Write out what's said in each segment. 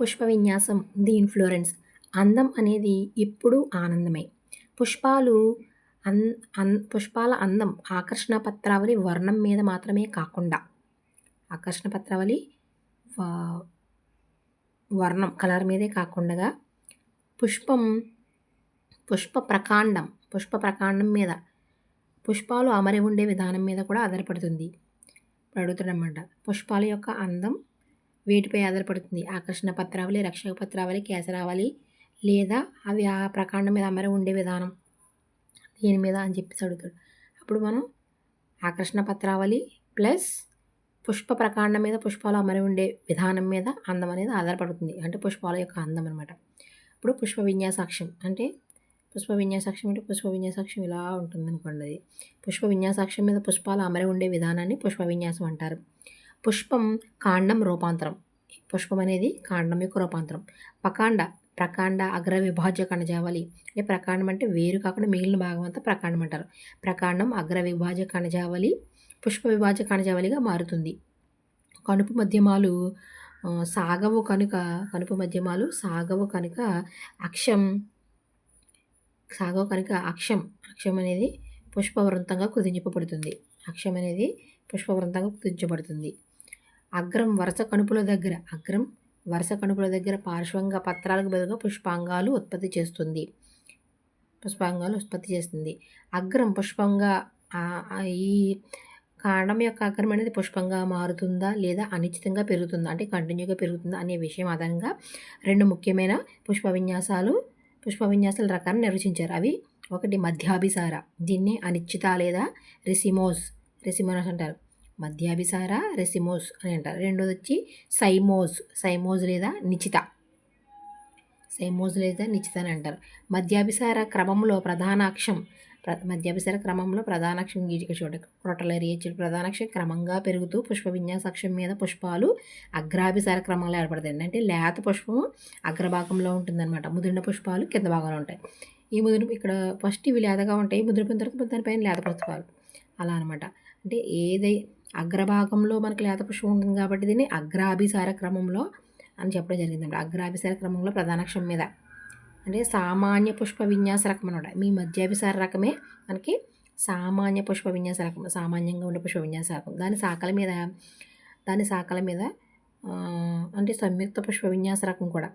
పుష్ప విన్యాసం ది ఇన్ఫ్లోరెన్స్ అందం అనేది ఎప్పుడూ ఆనందమే. పుష్పాలు అన్ అన్ పుష్పాల అందం ఆకర్షణ పత్రావళి వర్ణం మీద మాత్రమే కాకుండా ఆకర్షణ పత్రావళి వర్ణం కలర్ మీదే కాకుండా పుష్పం పుష్ప ప్రకాండం పుష్ప ప్రకాండం మీద పుష్పాలు అమరి ఉండే విధానం మీద కూడా ఆధారపడుతుంది. ఇప్పుడు అడుగుతాడనమాట పుష్పాల యొక్క అందం వేటిపై ఆధారపడుతుంది. ఆకర్షణ పత్రావళి రక్షక పత్రావళి కేసరావళి లేదా అవి ఆ ప్రకాండం మీద అమరి ఉండే విధానం. దీని మీద అని చెప్పేసి అడుగుతాడు. అప్పుడు మనం ఆకర్షణ పత్రావళి ప్లస్ పుష్ప ప్రకాండం మీద పుష్పాలు అమరి ఉండే విధానం మీద అందం అనేది ఆధారపడుతుంది. అంటే పుష్పాల యొక్క అందం అనమాట ఇప్పుడు పుష్ప విన్యాసాక్ష్యం అంటే పుష్ప విన్యాసాక్ష్యం అంటే పుష్ప విన్యాసాక్ష్యం ఇలా ఉంటుంది అనుకోండి అది. పుష్ప విన్యాసాక్షం మీద పుష్పాలు అమరి ఉండే విధానాన్ని పుష్ప విన్యాసం అంటారు. పుష్పం కాండం రూపాంతరం. పుష్పం అనేది కాండం యొక్క రూపాంతరం. పకాండ ప్రకాండ అగ్ర విభాజ్య కణజావళి. అంటే ప్రకాండం అంటే వేరు కాకుండా మిగిలిన భాగం అంతా ప్రకాండం అంటారు. ప్రకాండం అగ్ర విభాజ్య కణజావళి పుష్ప విభాజ్య కణజావళిగా మారుతుంది. కనుపు మధ్యమాలు సాగవు కనుక కనుపు మధ్యమాలు సాగవు కనుక అక్షం సాగవు కనుక అక్షం. అక్షం అనేది పుష్పవృంతంగా కుదించబడుతుంది. అక్షం అనేది పుష్పవృంతంగా కుదించబడుతుంది. అగ్రం వరుస కణుపుల దగ్గర అగ్రం వరుస కణుపుల దగ్గర పార్శ్వంగా పత్రాలకు బదులుగా పుష్పాంగాలు ఉత్పత్తి చేస్తుంది. పుష్పాంగాలు ఉత్పత్తి చేస్తుంది. అగ్రం పుష్పంగా ఈ కాండం యొక్క అగ్రం అనేది పుష్పంగా మారుతుందా లేదా అనిశ్చితంగా పెరుగుతుందా? అంటే కంటిన్యూగా పెరుగుతుందా అనే విషయం ఆధారంగా రెండు ముఖ్యమైన పుష్ప విన్యాసాలు పుష్ప విన్యాసాల రకాన్ని నిర్వచించారు. అవి ఒకటి మధ్యాభిసార దీన్ని అనిశ్చిత లేదా రెసిమోస్ రెసిమోస్ అంటారు. మధ్యాభిసార రెసిమోస్ అని అంటారు. రెండోది వచ్చి సైమోజ్ సైమోజ్ లేదా నిచిత. సైమోజ్ లేదా నిచిత అని అంటారు. మధ్యాభిసార క్రమంలో ప్రధాన అక్షం ప్ర మధ్యాభిసార క్రమంలో ప్రధాన అక్షం గీజిక చూడండి. క్రొటలరీ ప్రధాన క్రమంగా పెరుగుతూ పుష్ప విన్యాస అక్షం మీద పుష్పాలు అగ్రాభిసార క్రమంలో ఏర్పడతాయి అంటే లేత పుష్పము అగ్రభాగంలో ఉంటుందన్నమాట. ముదిరిన పుష్పాలు కింద భాగంలో ఉంటాయి. ఈ ముదురు ఇక్కడ ఫస్ట్ ఇవి లేతగా ఉంటాయి. ముదిరిపోయిన తర్వాత దానిపైన లేత పుష్పాలు. అలా అనమాట అంటే ఏదై అగ్రభాగంలో మనకి లేత పుష్పం ఉంటుంది కాబట్టి దీన్ని అగ్రాభిసార క్రమంలో అని చెప్పడం జరిగిందండి. అగ్రాభిసార క్రమంలో ప్రధానాక్షం మీద. అంటే సామాన్య పుష్ప విన్యాస రకం అనమాట. మీ మధ్యాభిసార రకమే మనకి సామాన్య పుష్ప విన్యాస రకం సామాన్యంగా ఉండే పుష్ప విన్యాస రకం. దాని శాఖల మీద దాని శాఖల మీద అంటే సంయుక్త పుష్ప విన్యాస రకం కూడా.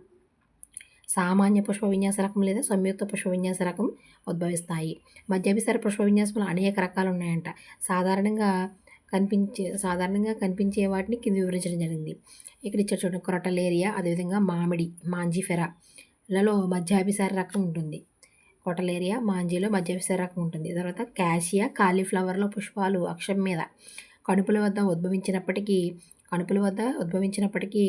సామాన్య పుష్ప విన్యాస రకం లేదా సంయుక్త పుష్ప విన్యాస రకం ఉద్భవిస్తాయి. మధ్యాభిసార పుష్ప విన్యాసంలో అనేక రకాలు ఉన్నాయంట. సాధారణంగా కనిపించే సాధారణంగా కనిపించే వాటిని కింద వివరించడం జరిగింది. ఇక్కడ ఇచ్చారు చూడండి క్రొటలేరియా అదేవిధంగా మామిడి మాంజీఫెరా లలో మధ్యాభిసార రకం ఉంటుంది. కొటలేరియా మాంజీలో మధ్యాభిసార రకం ఉంటుంది. తర్వాత క్యాషియా కాలీఫ్లవర్లో పుష్పాలు అక్షం మీద కణుపుల వద్ద ఉద్భవించినప్పటికీ కణుపుల వద్ద ఉద్భవించినప్పటికీ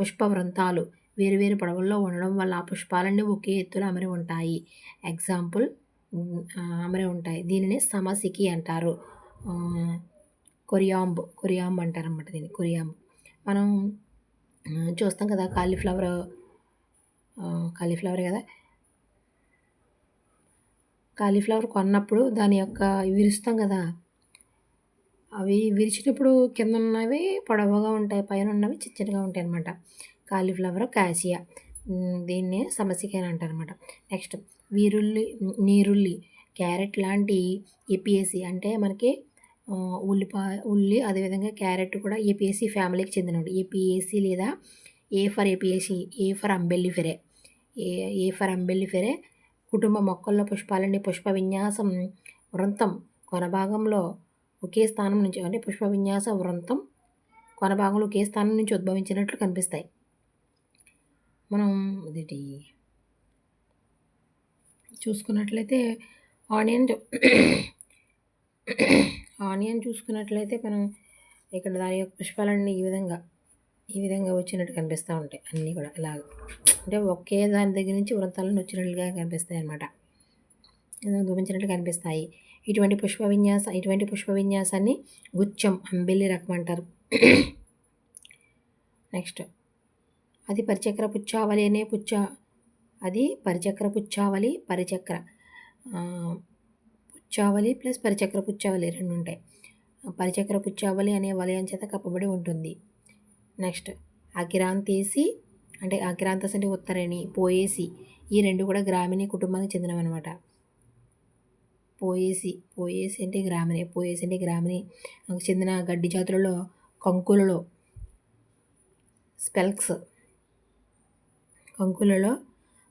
పుష్ప వృంతాలు వేరువేరు పొడవుల్లో ఉండడం వల్ల ఆ పుష్పాలన్నీ ఒకే ఎత్తులో అమరి ఉంటాయి. ఎగ్జాంపుల్ అమరి ఉంటాయి. దీనిని సమసికి అంటారు. కొరియాంబ్ కొరియాంబ్ అంటారనమాట దీన్ని కొరియాంబ్. మనం చూస్తాం కదా కాలీఫ్లవర్ కాలీఫ్లవర్ కదా? కాలీఫ్లవర్ కొన్నప్పుడు దాని యొక్క విరుస్తాం కదా? అవి విరిచినప్పుడు కింద ఉన్నవి పొడవుగా ఉంటాయి పైన ఉన్నవి చిన్న చిన్నగా ఉంటాయి అనమాట కాలీఫ్లవర్ కాసియా. దీన్ని దీన్నే అంటారనమాట అని నెక్స్ట్ వీరుల్లి నీరుల్లి క్యారెట్ లాంటి ఏపీఎస్సి అంటే మనకి ఉల్లిపా ఉల్లిపాయ ఉల్లి అదేవిధంగా క్యారెట్ కూడా ఏపీఎస్సి ఫ్యామిలీకి చెందినవి ఏపీఎస్సీ లేదా A for Apiaceae A for Umbelliferae A A for Umbelliferae కుటుంబ మొక్కల్లో పుష్పాలన్నీ పుష్ప విన్యాసం వృంతం కొనభాగంలో ఒకే స్థానం నుంచి అంటే పుష్ప విన్యాస వృంతం కొనభాగంలో ఒకే స్థానం నుంచి ఉద్భవించినట్లు కనిపిస్తాయి. మనం ఇది చూసుకున్నట్లయితే ఆనియన్ ఆనియన్ చూసుకున్నట్లయితే మనం ఇక్కడ దాని యొక్క పుష్పాలన్నీ ఈ విధంగా ఈ విధంగా వచ్చినట్టు కనిపిస్తూ ఉంటాయి అన్నీ కూడా. ఇలాగ. అంటే ఒకే దాని దగ్గర నుంచి వృత్తాలను వచ్చినట్లుగా కనిపిస్తాయి అన్నమాట. ఉద్భవించినట్లు కనిపిస్తాయి. ఇటువంటి పుష్ప విన్యాస ఇటువంటి పుష్ప విన్యాసాన్ని గుచ్చం అంబెల్లి రకం అంటారు. నెక్స్ట్. అది పరిచక్ర పుచ్చావలి అనే పుచ్చ అది పరిచక్ర పుచ్చావలి పరిచక్ర. చావలి ప్లస్ పరిచక్ర చావలి రెండు ఉంటాయి. పరిచక్ర చావలి అనే వలయం చేత కప్పబడి ఉంటుంది. నెక్స్ట్ అకిరాంతేసి అంటే అకిరాంతస్ అంటే ఉత్తరేణి పోయేసి ఈ రెండు కూడా గ్రామీణ కుటుంబానికి చెందినవన్నమాట. పోయేసి పోయేసి అంటే గ్రామీణ పోయేసి అంటే గ్రామీణ చెందిన గడ్డి జాతులలో కంకులలో స్పెల్క్స్ కంకులలో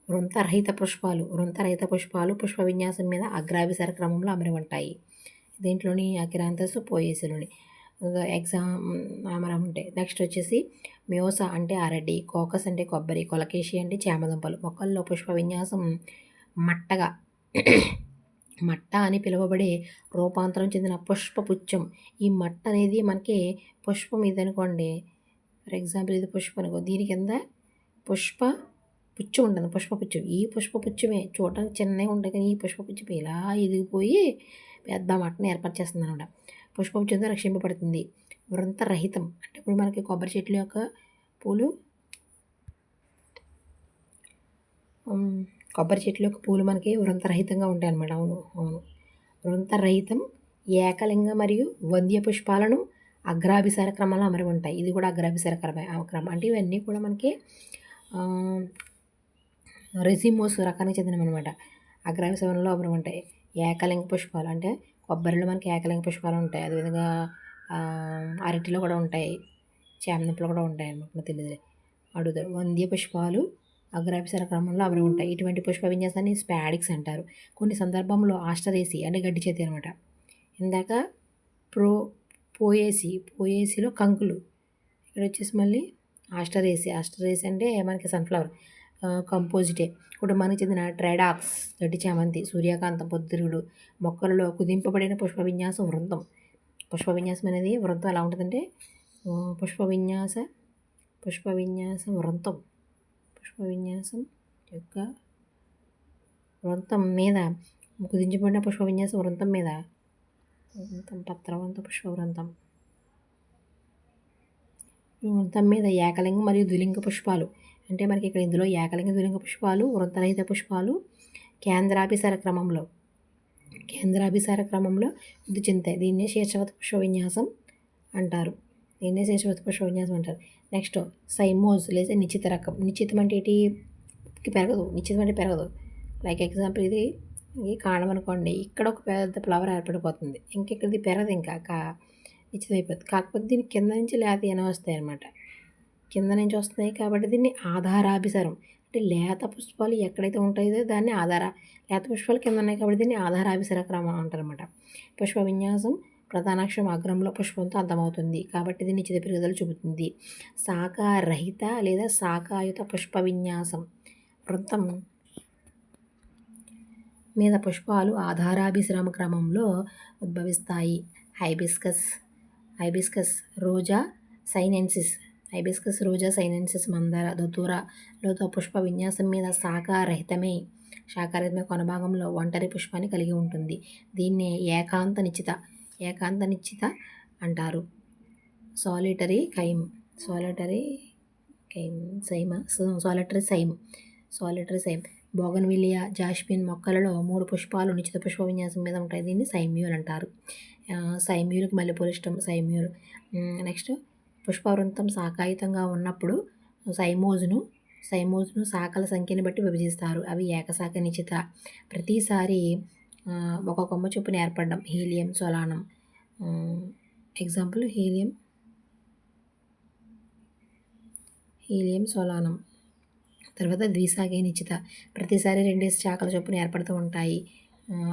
వృంతరహిత పుష్పాలు వృంతరహిత పుష్పాలు పుష్ప విన్యాసం మీద అగ్రాభిసార క్రమంలో అమరి ఉంటాయి దీంట్లోని అకిరాంతస్ పోయేసిలోని ఎగ్జామ్ అమరం ఉంటాయి నెక్స్ట్ వచ్చేసి మ్యోస అంటే అరటి కోకస్ అంటే కొబ్బరి కొలకేషి అంటే చేమదుంపలు. మొక్కల్లో పుష్ప విన్యాసం మట్టగా మట్ట అని పిలువబడే రూపాంతరం చెందిన పుష్పపుచ్చం. ఈ మట్ట అనేది మనకి పుష్పం ఇది అనుకోండి ఫర్ ఎగ్జాంపుల్ ఇది పుష్పం అనుకో దీని కింద పుష్ప పుచ్చం ఉంటుంది పుష్పపుచ్చు. ఈ పుష్పపుచ్చమే చూడటానికి చిన్నగా ఉంటుంది కానీ ఈ పుష్పపుచ్చం ఇలా ఎదిగిపోయి పెద్ద మట్టను ఏర్పాటు చేస్తుంది అనమాట పుష్పపుచ్చంతో రక్షింపబడుతుంది. వృంతరహితం అంటే ఇప్పుడు మనకి కొబ్బరి చెట్ల యొక్క పూలు కొబ్బరి చెట్ల యొక్క పూలు మనకి వృంతరహితంగా ఉంటాయి అన్నమాట. అవును అవును. వృంతరహితం ఏకలింగ మరియు వంద్య పుష్పాలను అగ్రాభిసార క్రమంలో అమరి ఉంటాయి. ఇది కూడా అగ్రాభిసార క్రమం అంటే ఇవన్నీ కూడా మనకి రెసిమోస్ రకానికి చెందినవన్నమాట అగ్రాభిసవనంలో అమరి ఉంటాయి ఏకలింగ పుష్పాలు అంటే కొబ్బరిలో మనకి ఏకలింగ పుష్పాలు ఉంటాయి. అదేవిధంగా అరటిలో కూడా ఉంటాయి. చామంతిలో కూడా ఉంటాయి అన్నమాట తెలియదు అడుగుతారు వంద్య పుష్పాలు అగ్రాభిసర క్రమంలో అవి ఉంటాయి. ఇటువంటి పుష్ప విన్యాసాన్ని స్పాడిక్స్ అంటారు. కొన్ని సందర్భంలో ఆస్టరేసి అంటే గడ్డి చేతి అనమాట ఇందాక ప్రో పోయేసి పోయేసిలో కంకులు. ఇక్కడ వచ్చేసి మళ్ళీ ఆస్టరేసి. ఆస్టరేసి అంటే మనకి సన్ఫ్లవర్. కంపోజిటే. కుటుంబానికి చెందిన ట్రైడాక్స్ గడ్డి చామంతి సూర్యకాంతం పొద్దురుగుడు మొక్కలలో కుదింపబడిన పుష్ప విన్యాసం వృంతం పుష్ప విన్యాసం అనేది వృంతం ఎలా ఉంటుందంటే పుష్ప విన్యాస పుష్ప విన్యాస వృంతం పుష్ప విన్యాసం యొక్క వృంతం మీద కుదించబడిన పుష్ప విన్యాసం వృంతం మీద. వృంతం పత్రవంత పుష్ప వృంతం వృంతం మీద ఏకలింగ మరియు ద్విలింగ పుష్పాలు. అంటే మనకి ఇక్కడ ఇందులో ఏకలింగ ద్విలింగ పుష్పాలు వృంతరహిత పుష్పాలు కేంద్రాభిసార క్రమంలో. కేంద్రాభిసార క్రమంలో వృద్ధి చెందుతాయి దీన్నే శీర్షవత పుష్ప విన్యాసం అంటారు. దీన్నే శీర్షవత పుష్ప విన్యాసం అంటారు. నెక్స్ట్ సైమోజ్ లేదా నిశ్చిత రకం. నిశ్చితం అంటే ఏంటి? పెరగదు. నిశ్చితం అంటే పెరగదు. లైక్ ఎగ్జాంపుల్ ఇది. ఇది కాండం అనుకోండి. ఇక్కడ ఒక పెద్ద ఫ్లవర్ ఏర్పడిపోతుంది. ఇంకా ఇక్కడ ఇది పెరగదు ఇంకా. కా నిశ్చితం అయిపోతుంది కాకపోతే దీని కింద నుంచి లేదా ఎన వస్తాయి అనమాట కింద నుంచి వస్తున్నాయి కాబట్టి దీన్ని ఆధారాభిసరం. అంటే లేత పుష్పాలు ఎక్కడైతే ఉంటాయో దాన్ని ఆధార లేత పుష్పాలు కింద ఉన్నాయి కాబట్టి దీన్ని ఆధారాభిసర క్రమం అంటారనమాట పుష్ప విన్యాసం ప్రధానాక్షరం అగ్రంలో పుష్పంతో అర్థమవుతుంది కాబట్టి ఇది నిశ్చిత పెరుగుదల చూపుతుంది. శాఖారహిత లేదా శాఖాయుత పుష్ప విన్యాసం. వృత్తం మీద పుష్పాలు ఆధారాభిశ్రమ క్రమంలో ఉద్భవిస్తాయి. Hibiscus Hibiscus rosa sinensis Hibiscus rosa sinensis మందార దతురాలతో పుష్ప విన్యాసం మీద శాఖారహితమే. శాఖారహితమే కొనభాగంలో ఒంటరి పుష్పాన్ని కలిగి ఉంటుంది. దీన్నే ఏకాంత నిశ్చిత ఏకాంత నిశ్చిత అంటారు. Solitary cyme solitary cyme cyme solitary cyme solitary cyme. Bougainvillea jasmine మొక్కలలో మూడు పుష్పాలు నిశ్చిత పుష్ప విన్యాసం మీద ఉంటాయి. దీన్ని సైమ్యూల్ అంటారు. సైమ్యూల్కి మల్లెపూలు ఇష్టం సైమ్యూల్. నెక్స్ట్ పుష్పవృంతం శాఖాయుతంగా ఉన్నప్పుడు సైమోజును సైమోజును శాఖల సంఖ్యని బట్టి విభజిస్తారు. అవి ఏకశాఖ నిశ్చిత. ప్రతిసారి ఒక కొమ్మ చొప్పున ఏర్పడడం. హీలియం సొలానం. ఎగ్జాంపుల్ హీలియం. హీలియం సోలానం. తర్వాత ద్విశాఖ నిశ్చిత. ప్రతిసారి రెండేసి శాఖల చొప్పున ఏర్పడుతూ ఉంటాయి.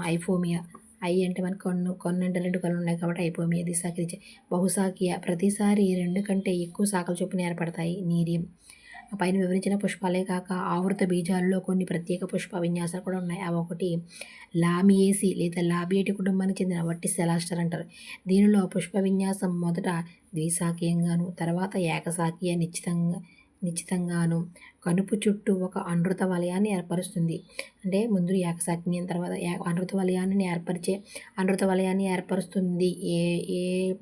ఐఫోమియా. ఐ అంటే మనకు కొన్ను కొన్ని అంటే రెండు కళ్ళు ఉన్నాయి కాబట్టి అయిపోమియా ద్విశాఖ బహుశాఖీయ ప్రతిసారి రెండు కంటే ఎక్కువ శాఖల చొప్పున ఏర్పడతాయి నీరియం పైన వివరించిన పుష్పాలే కాక ఆవృత బీజాలలో కొన్ని ప్రత్యేక పుష్ప విన్యాసాలు కూడా ఉన్నాయి. అవి ఒకటి లామియేసి లేదా లాబియేటి కుటుంబానికి చెందిన వట్టి సెలాస్టర్ అంటారు. దీనిలో పుష్ప విన్యాసం మొదట ద్విశాఖీయంగాను తర్వాత ఏకశాఖీయ నిశ్చితంగా నిశ్చితంగాను కనుపు చుట్టూ ఒక అనృత వలయాన్ని ఏర్పరుస్తుంది. అంటే ముందు ఏకశాఖీయం తర్వాత అనృత వలయాన్ని ఏర్పరిచే అనృత వలయాన్ని ఏర్పరుస్తుంది. ఏ ఏ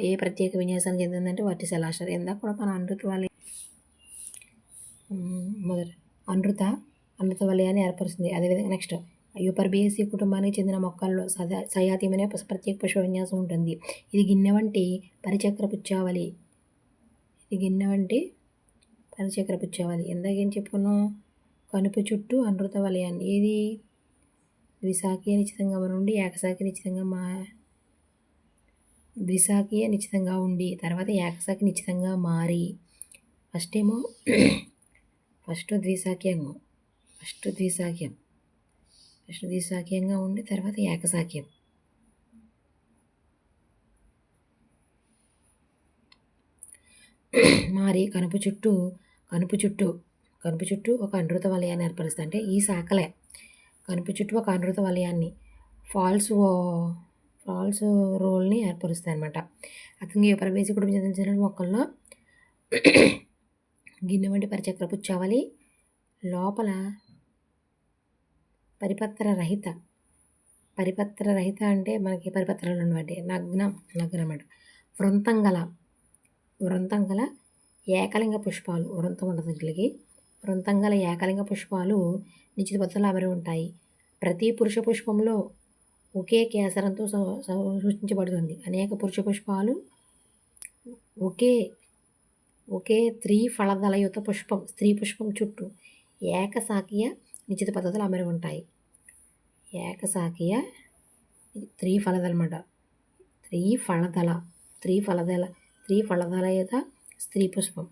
ఏ ప్రత్యేక విన్యాసానికి చెందిందంటే వాటి సెలాస్టర్ ఇందాక కూడా మన అనృత వలయం మొదట అనృత అనృత వలయాన్ని ఏర్పరుస్తుంది. అదేవిధంగా నెక్స్ట్ యూపర్బియసీ కుటుంబానికి చెందిన మొక్కల్లో సదా సయాతీమనే ప్రత్యేక పుష్ప విన్యాసం ఉంటుంది. ఇది గిన్నె వంటి పరిచక్ర పుచ్చావలి ఇది గిన్నె వంటి చంద్రశేఖర పుచ్చేవాలి ఇందాక చెప్పుకున్నాం? కనుపు చుట్టూ అనృత వలయాన్ని ఏది? ద్విశాఖీయ నిశ్చితంగా నుండి ఏకశాఖి నిశ్చితంగా మా ద్విశాఖీయ నిశ్చితంగా ఉండి తర్వాత ఏకశాఖ నిశ్చితంగా మారి. ఫస్ట్ ఏమో ఫస్ట్ ద్విశాఖ్యంగా ఫస్ట్ ద్విశాఖ్యం ఫస్ట్ ద్విశాఖ్యంగా ఉండి తర్వాత ఏకశాఖ్యం మారి కనుపు చుట్టూ కనుపు చుట్టూ కనుపు చుట్టూ ఒక అనృత వలయాన్ని ఏర్పరుస్తాయి అంటే ఈ శాఖలే. కనుపు చుట్టూ ఒక అనృత వలయాన్ని ఫాల్స్ ఫాల్స్ రోల్ని ఏర్పరుస్తాయి అనమాట అతనికి ప్రవేశ కుటుంబం చెందిన మొక్కల్లో గిన్నె వంటి పరిచక్ర చవలి లోపల పరిపత్ర రహిత పరిపత్ర రహిత అంటే మనకి పరిపత్రాలు ఉన్నవాటి నగ్నం నగ్నం అనమాట వృంతం గల వృంతం గల ఏకలింగ పుష్పాలు వృంతం ఉండదు వీటికి వృంతం గల ఏకలింగ పుష్పాలు నిశ్చిత పద్ధతిలో అమరి ఉంటాయి. ప్రతి పురుష పుష్పంలో ఒకే కేసరంతో సూచించబడుతుంది. అనేక పురుష పుష్పాలు ఒకే ఒకే త్రీ ఫలదలయుత పుష్పం స్త్రీ పుష్పం చుట్టూ ఏకసాకీయ నిశ్చిత పద్ధతులు అమరి ఉంటాయి. ఏకసాకీయ త్రీ ఫలదలమాట త్రీ ఫలదల త్రీ ఫలదల త్రీ ఫలదలయుత స్త్రీ పుష్పం.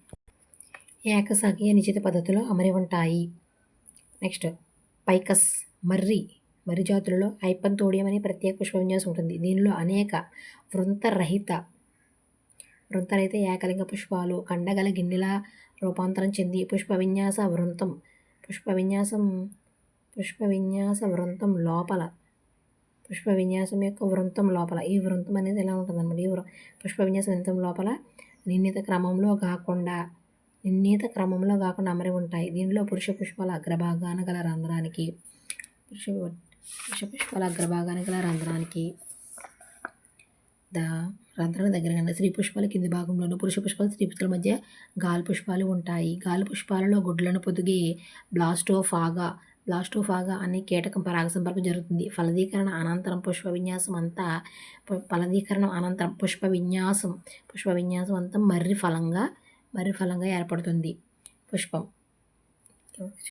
ఏకశాఖీయ నిశ్చిత పద్ధతిలో అమరి ఉంటాయి నెక్స్ట్ పైకస్ మర్రి. మర్రి జాతులలో ఐపంతోడియం అనే ప్రత్యేక పుష్ప విన్యాసం ఉంటుంది. దీనిలో అనేక వృంతరహిత వృంతరహిత ఏకలింగ పుష్పాలు కండగల గిన్నెల రూపాంతరం చెంది పుష్ప విన్యాస వృంతం. పుష్ప విన్యాసం పుష్ప విన్యాస వృంతం లోపల పుష్ప విన్యాసం యొక్క వృంతం లోపల. ఈ వృంతం అనేది ఎలా ఉంటుంది అనమాట ఈ పుష్ప విన్యాస వృంతం లోపల? నిర్ణీత క్రమంలో కాకుండా నిర్ణీత క్రమంలో కాకుండా అమరి ఉంటాయి. దీనిలో పురుష పుష్పాల అగ్రభాగాన గల రంధ్రానికి పురుష పురుష పుష్పాల అగ్రభాగాన గల రంధ్రానికి ద రంధ్రాల దగ్గర స్త్రీ పుష్పాల కింది భాగంలోను పురుష పుష్పాలు స్త్రీ పుష్పాల మధ్య గాలి పుష్పాలు ఉంటాయి. గాలి పుష్పాలలో గుడ్లను పొదిగి బ్లాస్టోఫాగా బ్లాస్టోఫాగా అనే కీటకం పరాగసంపర్కం జరుగుతుంది. ఫలదీకరణ అనంతరం పుష్ప విన్యాసం అంతా ఫలదీకరణం అనంతరం పుష్ప విన్యాసం పుష్ప విన్యాసం అంతా మర్రి ఫలంగా మర్రి ఫలంగా ఏర్పడుతుంది. పుష్పం.